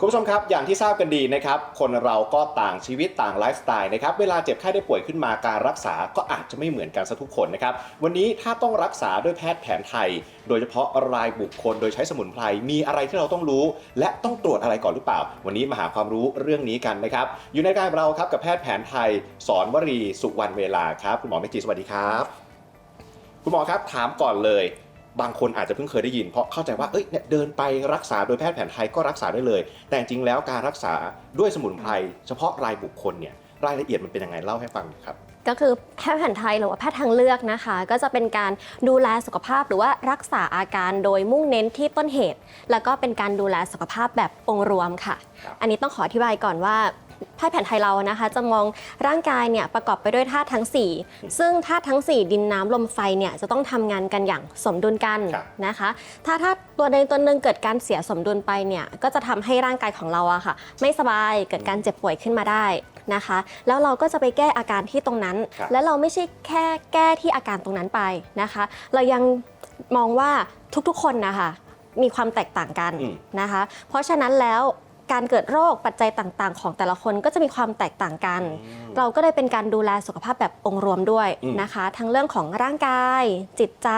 คุณผู้ชมครับ อย่างที่ทราบกันดีนะครับ คนเราก็ต่างชีวิตต่างไลฟ์สไตล์นะครับ เวลาเจ็บไข้ได้ป่วยขึ้นมาการรักษาก็อาจจะไม่เหมือนกันซะทุกคนนะครับ วันนี้ถ้าต้องรักษาด้วยแพทย์แผนไทย โดยเฉพาะรายบุคคลโดยใช้สมุนไพร มีอะไรที่เราต้องรู้ และต้องตรวจอะไรก่อนหรือเปล่า วันนี้มาหาความรู้เรื่องนี้กันนะครับ อยู่ในรายการเราครับกับแพทย์แผนไทย สอนวรีสุวรรณเวลาครับ คุณหมอเมจีสวัสดีครับ คุณหมอครับถามก่อนเลย บางคนอาจจะเพิ่งเคยได้ยิน เพราะเข้าใจว่าเอ้ยเนี่ยเดินไปรักษาโดยแพทย์แผนไทยก็รักษาได้เลย แต่จริงๆแล้วการรักษาด้วยสมุนไพรเฉพาะรายบุคคลเนี่ยรายละเอียดมันเป็นยังไงเล่าให้ฟังหน่อยครับก็คือแพทย์แผนไทยหรือว่าแพทย์ทางเลือกนะคะ ก็จะเป็นการดูแลสุขภาพหรือว่ารักษาอาการโดยมุ่งเน้นที่ต้นเหตุ แล้วก็เป็นการดูแลสุขภาพแบบองค์รวมค่ะครับอันนี้ต้องขออธิบายก่อนว่า แพทย์แผนไทยเรานะคะ จะมองร่างกายเนี่ยประกอบไปด้วยธาตุทั้ง 4 ซึ่งธาตุทั้ง 4 ดินน้ำลมไฟเนี่ยจะต้องทำงานกันอย่างสมดุลกันครับนะคะ ถ้าถ้าตัวใดตัวหนึ่งเกิดการเสียสมดุลไปเนี่ยก็จะทำให้ร่างกายของเราอะค่ะ ไม่สบายเกิดการเจ็บป่วยขึ้นมาได้นะคะ แล้วเราก็จะไปแก้อาการที่ตรงนั้นครับและเราไม่ใช่แค่แก้ที่อาการตรงนั้นไปนะคะ เรายังมองว่าทุกๆคนนะคะมีความแตกต่างกันอืมนะคะ เพราะฉะนั้นแล้ว การเกิดโรคปัจจัยต่างๆ ของแต่ละคนก็จะมีความแตกต่างกัน เราก็เลยเป็นการดูแลสุขภาพแบบองค์รวมด้วยอืมนะคะ ทั้งเรื่องของร่างกาย จิตใจ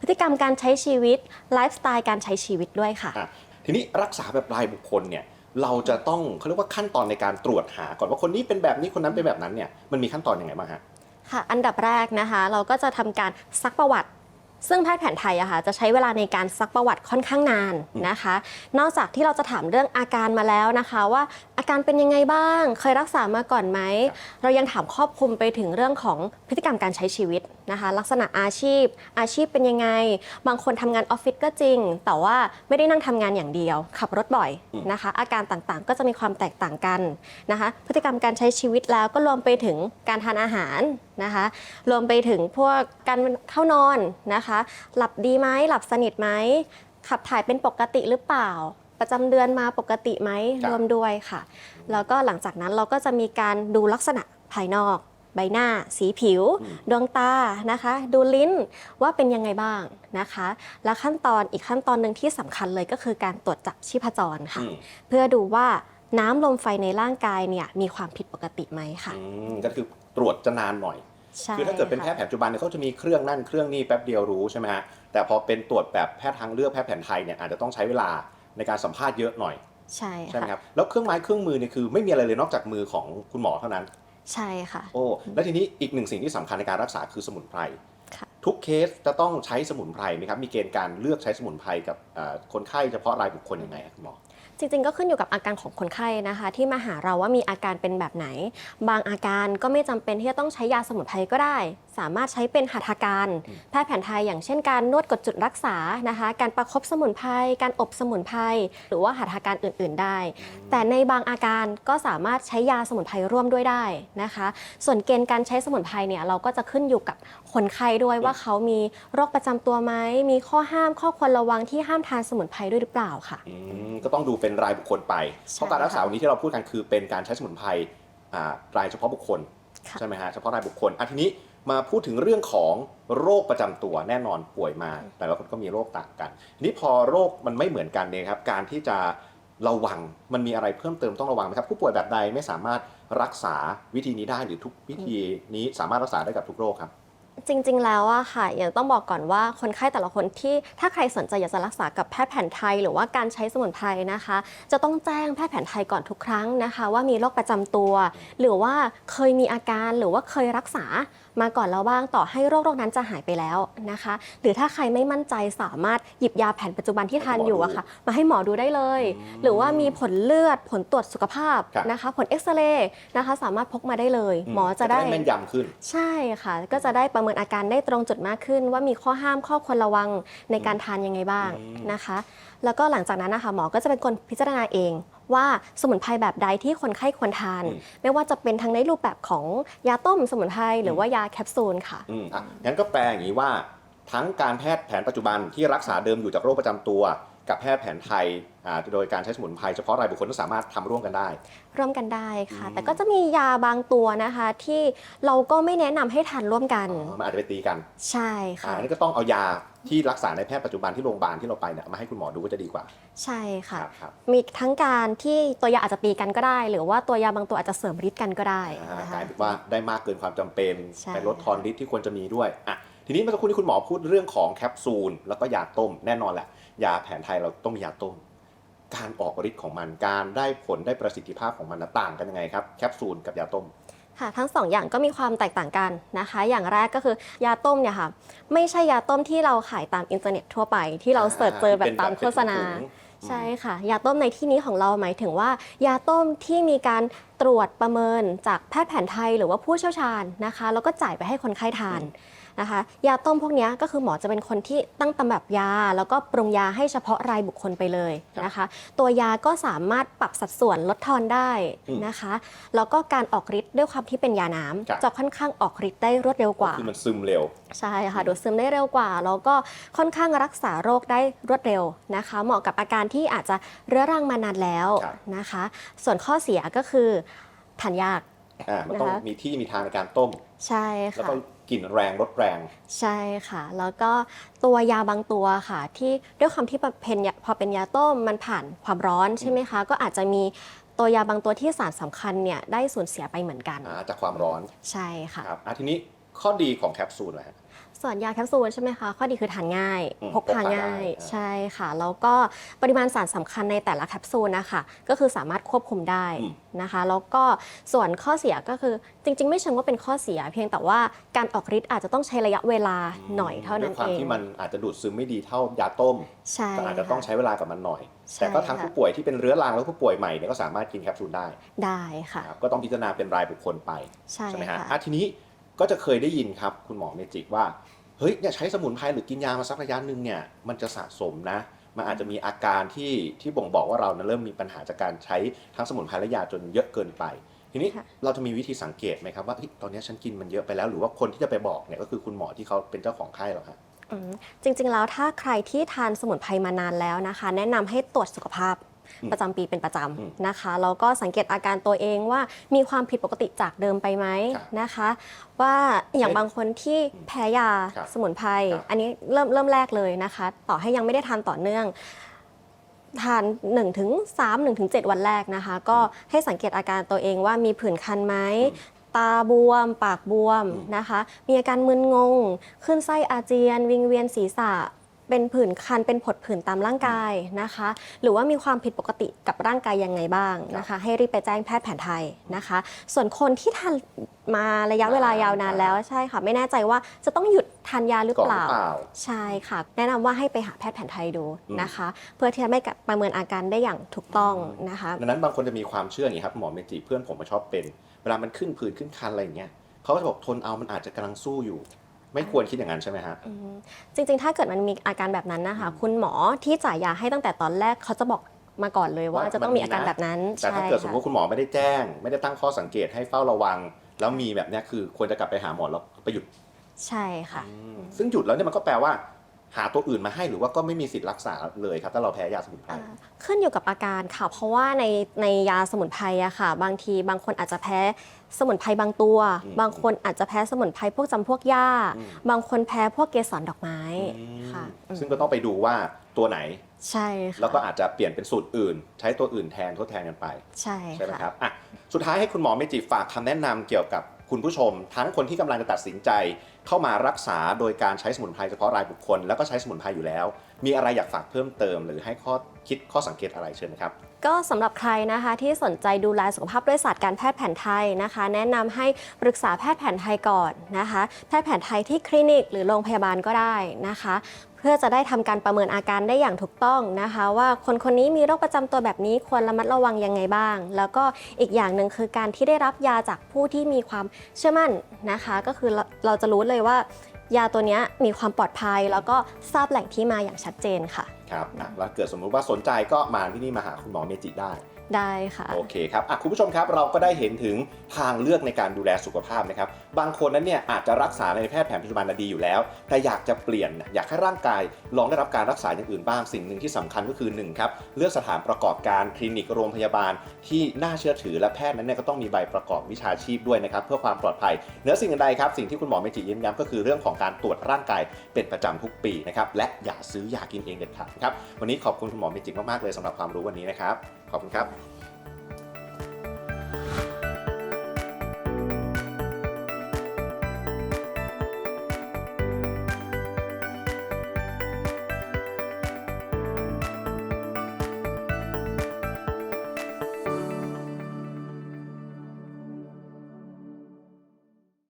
พฤติกรรมการใช้ชีวิตไลฟ์สไตล์การใช้ชีวิตด้วยค่ะอะ ทีนี้รักษาแบบรายบุคคลเนี่ยเราจะต้องเขาเรียกว่าขั้นตอนในการตรวจหาก่อนว่าคนนี้เป็นแบบนี้คนนั้นเป็นแบบนั้นเนี่ยมันมีขั้นตอนยังไงบ้างฮะค่ะ อันดับแรกนะคะ เราก็จะทำการซักประวัติ ซึ่งแพทย์แผนไทยอะค่ะจะใช้เวลาในการซักประวัติค่อนข้างนานนะคะ นอกจากที่เราจะถามเรื่องอาการมาแล้วนะคะ ว่าอาการเป็นยังไงบ้าง เคยรักษามาก่อนไหม เรายังถามครอบคลุมไปถึงเรื่องของพฤติกรรมการใช้ชีวิตนะคะ ลักษณะอาชีพ อาชีพเป็นยังไง บางคนทำงานออฟฟิศก็จริง แต่ว่าไม่ได้นั่งทำงานอย่างเดียว ขับรถบ่อยนะคะ อาการต่างๆ ก็จะมีความแตกต่างกันนะคะ พฤติกรรมการใช้ชีวิตแล้วก็รวมไปถึงการทานอาหาร นะคะ รวมไปถึงพวกการเข้านอนนะคะ หลับดีไหมหลับสนิทไหมขับถ่ายเป็นปกติหรือเปล่า ประจำเดือนมาปกติไหมครับรวมด้วยค่ะ แล้วก็หลังจากนั้นเราก็จะมีการดูลักษณะภายนอกใบหน้า สีผิว ดวงตานะคะ ดูลิ้นว่าเป็นยังไงบ้างนะคะ และขั้นตอนอีกขั้นตอนหนึ่งที่สำคัญเลยก็คือการตรวจจับชีพจรค่ะอืมเพื่อดูว่าน้ำลมไฟในร่างกายเนี่ยมีความผิดปกติไหมค่ะอืมก็คือตรวจจะนานหน่อยใช่ คือถ้าเกิดเป็นแพทย์ค่ะแผนปัจจุบันเนี่ยเขาจะมีเครื่องนั่นเครื่องนี้แป๊บเดียวรู้ใช่ไหมฮะแต่พอเป็นตรวจแบบแพทย์ทางเลือกแพทย์แผนไทยเนี่ยอาจจะต้องใช้เวลาในการสัมภาษณ์เยอะหน่อยใช่ใช่ไหมค่ะครับแล้วเครื่องไม้เครื่องมือเนี่ยคือไม่มีอะไรเลยนอกจากมือของคุณหมอเท่านั้น ใช่ค่ะ โอ้แล้วทีนี้อีกหนึ่งสิ่งที่สำคัญในการรักษาคือสมุนไพรค่ะทุกเคสจะต้องใช้สมุนไพรไหมครับมีเกณฑ์การเลือกใช้สมุนไพรกับเอ่อคนไข้เฉพาะรายบุคคลยังไงครับคุณหมอ จริงๆ ก็ขึ้นอยู่กับอาการของคนไข้นะคะ ที่มาหาเราว่ามีอาการเป็นแบบไหน บางอาการก็ไม่จำเป็นที่จะต้องใช้ยาสมุนไพรก็ได้ สามารถใช้เป็นหัตถการอืมแพทย์แผนไทยอย่างเช่นการนวดกดจุดรักษานะคะ การประคบสมุนไพรการอบสมุนไพรหรือว่าหัตถการอื่น ๆ ได้ แต่ในบางอาการก็สามารถใช้ยาสมุนไพรร่วมด้วยได้นะคะ ส่วนเกณฑ์การใช้สมุนไพรเนี่ยเราก็จะขึ้นอยู่กับคนไข้ด้วยว่าเขามีโรคประจำตัวไหมมีข้อห้ามข้อควรระวังที่ห้ามทานสมุนไพรด้วยหรือเปล่าค่ะอืมก็ต้องดูเป็นรายบุคคลไปเพราะการรักษาวันนี้ที่เราพูดกันคือเป็นการใช้สมุนไพรอ่ารายเฉพาะบุคคลค่ะใช่ไหมฮะเฉพาะรายบุคคลอะทีนี้ มาพูดถึงเรื่องของโรคประจำตัวแน่นอนป่วยมา แต่ละคนก็มีโรคต่างกันทีนี้พอโรคมันไม่เหมือนกันเนี่ยครับการที่จะระวังมันมีอะไรเพิ่มเติมต้องระวังไหมครับ ผู้ป่วยแบบใดไม่สามารถรักษาวิธีนี้ได้หรือทุกวิธีนี้สามารถรักษาได้กับทุกโรคครับจริง ๆ แล้วอะค่ะยังต้องบอกก่อนว่าคนไข้แต่ละคนที่ถ้าใครสนใจอยากจะรักษากับแพทย์แผนไทย หรือว่าการใช้สมุนไพรนะคะ จะต้องแจ้งแพทย์แผนไทยก่อนทุกครั้งนะคะ ว่ามีโรคประจำตัว หรือว่าเคยมีอาการหรือว่าเคยรักษา มาก่อนแล้วบ้างต่อให้โรคโรคนั้นจะหายไปแล้วนะคะ หรือถ้าใครไม่มั่นใจสามารถหยิบยาแผนปัจจุบันที่ทานอยู่อะค่ะ มาให้หมอดูได้เลย หรือว่ามีผลเลือดผลตรวจสุขภาพครับนะคะ ผลเอ็กซเรย์นะคะ สามารถพกมาได้เลย หมอจะได้แม่นยำขึ้น ใช่ค่ะ ก็จะได้ประเมินอาการได้ตรงจุดมากขึ้น ว่ามีข้อห้ามข้อควรระวังในการทานยังไงบ้างอืมนะคะ แล้วก็หลังจากนั้นนะคะหมอก็จะเป็นคนพิจารณาเอง ว่าสมุนไพรแบบใดที่คนไข้ควรทาน ไม่ว่าจะเป็นทั้งในรูปแบบของยาต้มสมุนไพรหรือว่ายาแคปซูลค่ะอืมอะงั้นก็แปลอย่างนี้ว่า ทั้งการแพทย์แผนปัจจุบันที่รักษาเดิมอยู่จากโรคประจำตัว กับแพทย์แผนไทยอ่าโดยการใช้สมุนไพรเฉพาะรายบุคคลก็สามารถทำร่วมกันได้ ร่วมกันได้ค่ะอืมแต่ก็จะมียาบางตัวนะคะ ที่เราก็ไม่แนะนำให้ทานร่วมกันอ๋อมันอาจจะไปตีกันใช่อ่าค่ะ อันนี้ก็ต้องเอายา ที่รักษาในแพทย์ปัจจุบันที่โรงพยาบาลที่เราไปเนี่ยมาให้คุณหมอดูก็จะดีกว่าใช่ค่ะครับครับมีทั้งการที่ตัวยาอาจจะตีกันก็ได้ หรือว่าตัวยาบางตัวอาจจะเสริมฤทธิ์กันก็ได้อ่านะกคะลายเป็นว่าได้มากเกินความจำเป็นใช่ ไปลดทอนฤทธิ์ที่ควรจะมีด้วยอะทีนี้เมื่อสักครู่นี้คุณหมอพูดเรื่องของแคปซูลแล้วก็ยาต้มแน่นอนแหละยาแผนไทยเราต้องมียาต้ม การออกฤทธิ์ของมันการได้ผลได้ประสิทธิภาพของมันนะต่างกันยังไงครับแคปซูลกับยาต้ม ค่ะทั้งสองอย่างก็มีความแตกต่างกันนะคะ อย่างแรกก็คือยาต้มเนี่ยค่ะไม่ใช่ยาต้มที่เราขายตามอินเทอร์เน็ตทั่วไป ที่เราเสิร์ชเจอแบบตามโฆษณา ใช่ค่ะ ยาต้มในที่นี้ของเราหมายถึงว่า ยาต้มที่มีการตรวจประเมินจากแพทย์แผนไทยหรือว่าผู้เชี่ยวชาญนะคะ แล้วก็จ่ายไปให้คนไข้ทาน นะคะ ยาต้มพวกเนี้ยก็คือหมอจะเป็นคนที่ตั้งตำรับยา แล้วก็ปรุงยาให้เฉพาะรายบุคคลไปเลยนะคะ ตัวยาก็สามารถปรับสัดส่วนลดทอนได้นะคะ แล้วก็การออกฤทธิ์ด้วยความที่เป็นยาน้ำจะค่อนข้างออกฤทธิ์ได้รวดเร็วกว่าคือมันซึมเร็วใช่ค่ะดูดซึมได้เร็วกว่า แล้วก็ค่อนข้างรักษาโรคได้รวดเร็วนะคะ เหมาะกับอาการที่อาจจะเรื้อรังมานานแล้วครับนะคะ ส่วนข้อเสียก็คือทานยากอ่ามันต้องนะคะมีที่มีทางในการต้ม ใช่แล้วค่ะก็ กลิ่นแรงรสแรง ใช่ค่ะ แล้วก็ตัวยาบางตัวค่ะ ที่ด้วยความที่เป็นยาพอเป็นยาต้มมันผ่านความร้อนใช่ไหมคะ ก็อาจจะมีตัวยาบางตัวที่สารสำคัญเนี่ยได้สูญเสียไปเหมือนกันอ่าจากความร้อนใช่ค่ะครับอะทีนี้ ข้อดีของแคปซูลนะฮะ ส่วนยาแคปซูลใช่ไหมคะ ข้อดีคือทานง่าย อืมพกพาพกพาง่ายได้อ่า ใช่ค่ะ แล้วก็ปริมาณสารสำคัญในแต่ละแคปซูลนะคะ ก็คือสามารถควบคุมได้นะคะ แล้วก็ส่วนข้อเสียก็คือจริง ๆ ไม่เชิงว่าเป็นข้อเสีย เพียงแต่ว่าการออกฤทธิ์อาจจะต้องใช้ระยะเวลาหน่อยเท่านั้นด้วยควาเอมงที่มันอาจจะดูดซึมไม่ดีเท่ายาต้มใช่ก็อาจจะต้องค่ะ ใช้เวลากับมันหน่อย ใช่แต่ก็ทั้งค่ะ ผู้ป่วยที่เป็นเรื้อรังแล้วผู้ป่วยใหม่เนี่ยก็สามารถกินแคปซูลได้ได้ค่ะครับก็ต้องพิจารณาเป็นรายบุคคลไปใช่ใช่ไหมฮะค่ะ อะทีนี้ ก็จะเคยได้ยินครับคุณหมอเมจิกว่าเฮ้ยเนี่ยใช้สมุนไพรหรือกินยามาสักระยะหนึ่งเนี่ยมันจะสะสมนะมันอาจจะมีอาการที่ที่บ่งบอกว่าเรานะเริ่มมีปัญหาจากการใช้ทั้งสมุนไพรและยาจนเยอะเกินไป ทีนี้ค่ะเราจะมีวิธีสังเกตไหมครับว่าเฮ้ยตอนนี้ฉันกินมันเยอะไปแล้ว หรือว่าคนที่จะไปบอกเนี่ยก็คือคุณหมอที่เขาเป็นเจ้าของไข้เหรอฮะอืมจริงๆแล้วถ้าใครที่ทานสมุนไพรมานานแล้วนะคะ แนะนำให้ตรวจสุขภาพอืม ประจำปีเป็นประจอืมำนะคะแล้วก็สังเกตอาการตัวเองว่ามีความผิดปกติจากเดิมไปไหมครับนะคะ ว่าอย่างเช่นบางคนที่แพ้ยาครับสมุนไพรครับอันนี้เริ่มเริ่มแรกเลยนะคะ ต่อให้ยังไม่ได้ทานต่อเนื่องทาน1ถึง3 1ถึง7วันแรกนะคะ ก็ให้สังเกตอาการตัวเองว่ามีผื่นคันไหม ตาบวม ปากบวมอืมนะคะ มีอาการมึนงง ขึ้นไส้อาเจียน วิงเวียนศีรษะ เป็นผื่นคันเป็นผดผื่นตามร่างกายนะคะ หรือว่ามีความผิดปกติกับร่างกายยังไงบ้างนะคะ ให้รีบไปแจ้งแพทย์แผนไทยนะคะ ส่วนคนที่ทานมาระยะเวลายาวนานแล้วใช่ค่ะ ไม่แน่ใจว่าจะต้องหยุดทานยาหรือก่อนเปหรืล่าอเปล่า ใช่ค่ะ แนะนำว่าให้ไปหาแพทย์แผนไทยดูอืมนะคะ เพื่อที่จะไม่ประเมินอาการได้อย่างถูกต้องนะคะดังนั้นบางคนจะมีความเชื่ออย่างนี้ครับหมอเมจิเพื่อนผมมาชอบเป็น เวลามันขึ้นผื่นขึ้นคันอะไรอย่างเงี้ยเขาก็จะบอกทนเอามันอาจจะกำลังสู้อยู่ ไม่ควรคิดอย่างนั้นใช่ไหมฮะ อืมจริงๆ ถ้าเกิดมันมีอาการแบบนั้นนะคะ คุณหมอที่จ่ายยาให้ตั้งแต่ตอนแรกเขาจะบอกมาก่อนเลยว่าว่าจะต้องมีมันมีอาการนะ แบบนั้นแต่ถ้าใช่เกิดสมมติค่ะคุณหมอไม่ได้แจ้ง ไม่ได้ตั้งข้อสังเกตให้เฝ้าระวัง แล้วมีแบบเนี้ยคือควรจะกลับไปหาหมอแล้วไปหยุด ใช่ค่ะ ซึ่งหยุดแล้วเนี่ยมันก็แปลว่า หาตัวอื่นมาให้หรือว่าก็ไม่มีสิทธิ์รักษาเลยครับ ถ้าเราแพ้ยาสมุนไพรอ่าขึ้นอยู่กับอาการค่ะ เพราะว่าในในยาสมุนไพรอะค่ะ บางทีบางคนอาจจะแพ้สมุนไพรบางตัว อืมบางคนอาจจะแพ้สมุนไพรพวกจำพวกหญ้า อืม บางคนแพ้พวกเกสรดอกไม้อืมค่ะ อืม ซึ่งก็ต้องไปดูว่าตัวไหน ใช่ค่ะแล้วก็อาจจะเปลี่ยนเป็นสูตรอื่น ใช้ตัวอื่นแทนทดแทนกันไป ใช่ใช่ไหมค่ะครับอะสุดท้ายให้คุณหมอเมจิฝากคำแนะนำเกี่ยวกับ คุณผู้ชม ทั้งคนที่กำลังจะตัดสินใจเข้ามารักษาโดยการใช้สมุนไพรเฉพาะรายบุคคล แล้วก็ใช้สมุนไพรอยู่แล้ว มีอะไรอยากฝากเพิ่มเติม หรือให้ข้อคิดข้อสังเกตอะไรเชิญนะครับ ก็สำหรับใครนะคะที่สนใจดูแลสุขภาพด้วยศาสตร์การแพทย์แผนไทยนะคะ แนะนำให้ปรึกษาแพทย์แผนไทยก่อนนะคะ แพทย์แผนไทยที่คลินิกหรือโรงพยาบาลก็ได้นะคะ เพื่อจะได้ทำการประเมินอาการได้อย่างถูกต้องนะคะ ว่าคนคนนี้มีโรคประจำตัวแบบนี้ควรระมัดระวังยังไงบ้าง แล้วก็อีกอย่างหนึ่งคือการที่ได้รับยาจากผู้ที่มีความเชื่อมั่นนะคะ ก็คือเราเราจะรู้เลยว่า ยาตัวเนี้ยมีความปลอดภัย แล้วก็ทราบแหล่งที่มาอย่างชัดเจนค่ะ ครับอะแล้วเกิดสมมุติว่าสนใจก็มาที่นี่มาหาคุณหมอเมจิได้ได้ค่ะ โอเคครับอะคุณผู้ชมครับเราก็ได้เห็นถึงทางเลือกในการดูแลสุขภาพนะครับบางคนนั้นเนี่ยอาจจะรักษาในแพทย์แผนปัจจุบันน่ะดีอยู่แล้ว แต่อยากจะเปลี่ยนอยากให้ร่างกายลองได้รับการรักษาอย่างอื่นบ้างสิ่งหนึ่งที่สำคัญก็คือหนึ่งครับเลือกสถานประกอบการคลินิกโรงพยาบาล ที่น่าเชื่อถือและแพทย์นั้นเนี่ยก็ต้องมีใบประกอบวิชาชีพด้วยนะครับเพื่อความปลอดภัยเหนือสิ่งใดครับสิ่งที่คุณหมอเมจิย้ำย้ำก็คือเรื่องของการตรวจร่างกายเป็นประจำทุกปีนะครับและอย่าซื้อยากินเองเด็ดขาดครับวันนี้ขอบคุณคุณหมอเมจิมากๆเลยสำหรับความรู้วันนี้นะครับขอบคุณครับ